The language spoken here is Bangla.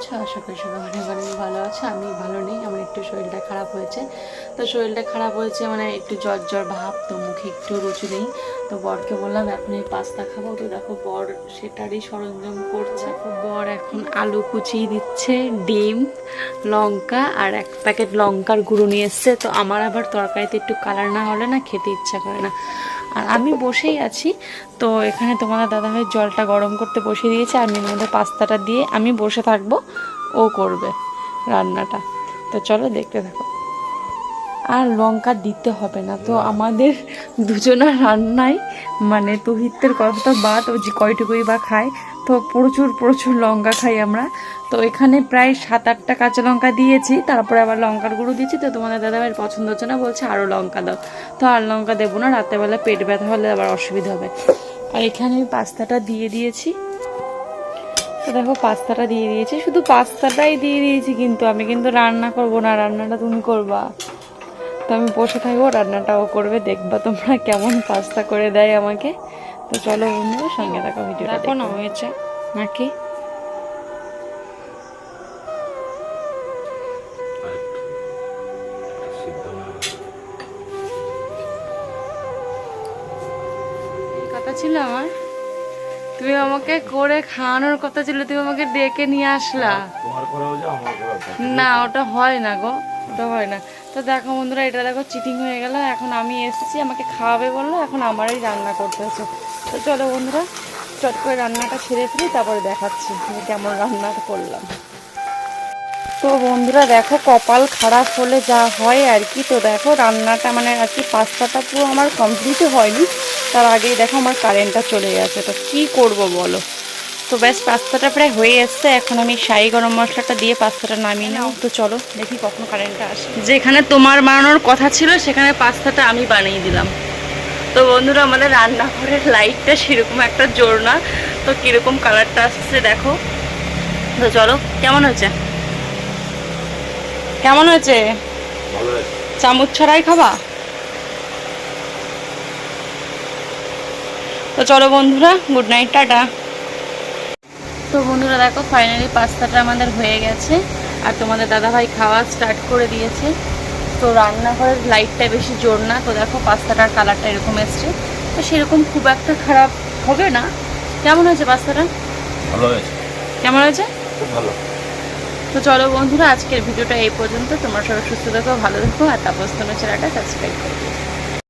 আছো? আশা করি সবাই মানে ভালো আছে। আমি ভালো নেই, আমার একটু শরীরটা খারাপ হয়েছে। তো শরীরটা খারাপ হয়েছে মানে একটু জ্বর জ্বর ভাব, তো মুখে একটু রুচি নেই। তো বরকে বললাম, এখন এই পাস্তা খাব। তো দেখো বর সেটারই সরঞ্জাম করছে। বর এখন আলু কুচিয়ে দিচ্ছে, ডিম। লঙ্কা আর এক প্যাকেট লঙ্কার গুঁড়ো নিয়ে এসছে। তো আমার আবার তরকারিতে একটু কালার না হলে না খেতে ইচ্ছা করে না। আর আমি বসেই আছি। তো এখানে তোমাদের দাদাভাই জলটা গরম করতে বসিয়ে দিয়েছে। আমি এর মধ্যে পাস্তাটা দিয়ে আমি বসে থাকব। ও করবে রান্নাটা। তো চলো দেখতে থাকো। আর লঙ্কা দিতে হবে না। তো আমাদের দুজনের রান্নায় মানে তুহিতের কথাটা বাদ ও যে কয়টুকুই বা খায় তো প্রচুর প্রচুর লঙ্কা খাই আমরা। তো এখানে প্রায় সাত, আটটা কাঁচা লঙ্কা দিয়েছি। তারপরে আবার লঙ্কার গুঁড়ো দিয়েছি। তো তোমাদের দাদা দাদাভাইয়ের পছন্দ হচ্ছে না, বলছে আরও লঙ্কা দাও। তো আর লঙ্কা দেবো না, রাতেরবেলা পেট ব্যথা হলে আবার অসুবিধা হবে। আর এখানে আমি পাস্তাটা দিয়ে দিয়েছি। তো দেখো পাস্তাটা দিয়ে দিয়েছি। শুধু পাস্তাটাই দিয়ে দিয়েছি কিন্তু, আমি কিন্তু রান্না করব না, রান্নাটা তুমি করবা। তো আমি বসে থাকব, রান্নাটাও করবে, দেখবা তোমরা কেমন পাস্তা করে দেয় আমাকে। তো চলো বন্ধু সঙ্গে থাকো ভিডিওটা দেখো না হয়েছে। নাকি? এই কথা ছিল আমার। তুমি আমাকে করে খাওয়ানোর কথা ছিল তুমি আমাকে ডেকে নিয়ে আসলা। না ওটা হয় না গো ওটা হয় না। তো দেখো বন্ধুরা, এটা দেখো চিটিং হয়ে গেল। এখন আমি এসেছি, আমাকে খাওয়াবে বলল, এখন আমারই রান্না করতে হচ্ছে। তো চলো বন্ধুরা, চট করে রান্নাটা ছেড়ে ফেলি, তারপরে দেখাচ্ছি যে কেমন রান্নাটা করলাম। তো বন্ধুরা, দেখো কপাল খারাপ হলে যা হয় আর কি। তো দেখো রান্নাটা মানে আর কি পাস্তাটা পুরো আমার কমপ্লিটই হয়নি। তার আগেই দেখো আমার কারেন্টটা চলে গেছে। তো কি করব বলো? তো ব্যাস পাস্তাটা প্রায় হয়ে এসছে। এখন আমি শাহি গরম মশলাটা দিয়ে পাস্তাটা নামিয়ে নাও তো চলো দেখি কখন কারেন্টটা আসে। যেখানে তোমার বানানোর কথা ছিল সেখানে পাস্তাটা আমি বানিয়ে দিলাম। তো বন্ধুরা আমাদের রান্নাঘরের লাইটটা সেরকম একটা জোর না। তো কীরকম কালারটা আসছে দেখো। তো চলো কেমন হয়েছে? কেমন হয়েছে? চামচ ছড়াই খাবা? তো চলো বন্ধুরা গুড নাইট টাটা। তো বন্ধুরা দেখো ফাইনালি পাস্তাটা আমাদের হয়ে গেছে। আর তোমাদের দাদা দাদাভাই খাওয়া স্টার্ট করে দিয়েছে। তো রান্নাঘরের লাইটটা বেশি জোর না। তো দেখো পাস্তাটার কালারটা এরকম এসছে। তো সেরকম খুব একটা খারাপ হবে না। কেমন হয়েছে পাস্তাটা? ভালো হয়েছে। কেমন হয়েছে? ভালো। তো চলো বন্ধুরা আজকের ভিডিওটা এই পর্যন্ত। তোমরা সবাই সুস্থ থাকো ভালো থাকো আর তাপস তোমার চ্যানেলটা সাবস্ক্রাইব করে দিও।